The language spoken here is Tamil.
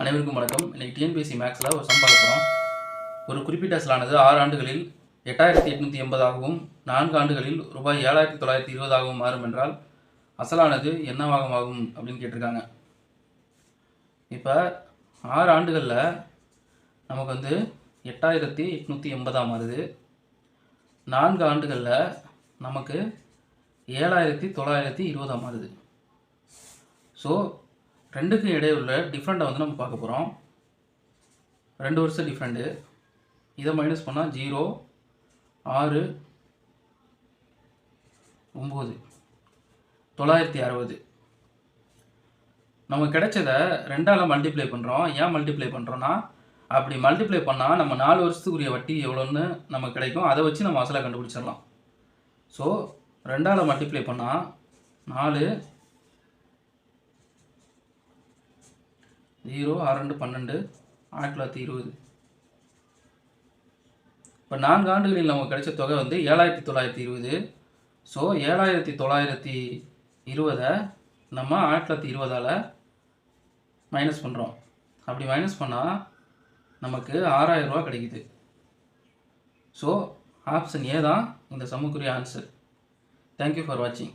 அனைவருக்கும் வணக்கம். இன்னைக்கு டிஎன்பிஎஸ்சி மேக்ஸில் ஒரு சம் பார்க்க போகிறோம் ஒரு குறிப்பிட்ட அசலானது ஆறு ஆண்டுகளில் எட்டாயிரத்தி எட்நூற்றி எண்பதாகவும் நான்கு ஆண்டுகளில் ரூபாய் ஏழாயிரத்தி தொள்ளாயிரத்தி இருபதாகவும் மாறும் என்றால் அசலானது என்னவாக ஆகும் அப்படின்னு கேட்டிருக்காங்க. இப்போ ஆறு ஆண்டுகளில் நமக்கு வந்து எட்டாயிரத்தி எட்நூற்றி எண்பதாக மாறுது. நான்கு ஆண்டுகளில் நமக்கு ஏழாயிரத்தி தொள்ளாயிரத்தி இருபதாக மாறுது. ஸோ ரெண்டுக்கும் இடையே உள்ள டிஃப்ரெண்ட்டை வந்து நம்ம பார்க்க போகிறோம் ரெண்டு வருஷம் டிஃப்ரெண்ட்டு இதை மைனஸ் பண்ணால் ஜீரோ ஆறு ஒம்பது. தொள்ளாயிரத்தி அறுபது. நமக்கு கிடைச்சதை ரெண்டால் மல்டிப்ளை பண்ணுறோம் ஏன் மல்டிப்ளை பண்ணுறோன்னா அப்படி மல்டிப்ளை பண்ணால் நம்ம நாலு வருஷத்துக்குரிய வட்டி எவ்வளோன்னு நமக்கு கிடைக்கும். அதை வச்சு நம்ம அசலை கண்டுபிடிச்சிடலாம். ஸோ ரெண்டால் மல்டிப்ளை பண்ணால் நாலு ஜீரோ ஆறு ரெண்டு பன்னெண்டு ஆயிரத்தி தொள்ளாயிரத்தி இருபது. இப்போ நான்கு ஆண்டுகளில் நமக்கு கிடைச்ச தொகை வந்து ஏழாயிரத்தி தொள்ளாயிரத்தி இருபது. ஸோ ஏழாயிரத்தி தொள்ளாயிரத்தி இருபதை நம்ம ஆயிரத்தி தொள்ளாயிரத்தி இருபதால் மைனஸ் பண்ணுறோம் அப்படி மைனஸ் பண்ணால் நமக்கு ஆறாயிரம் ரூபா கிடைக்குது. ஸோ ஆப்ஷன் ஏ தான் இந்த சம்முக்குரிய ஆன்சர் தேங்க்யூ ஃபார் வாட்சிங்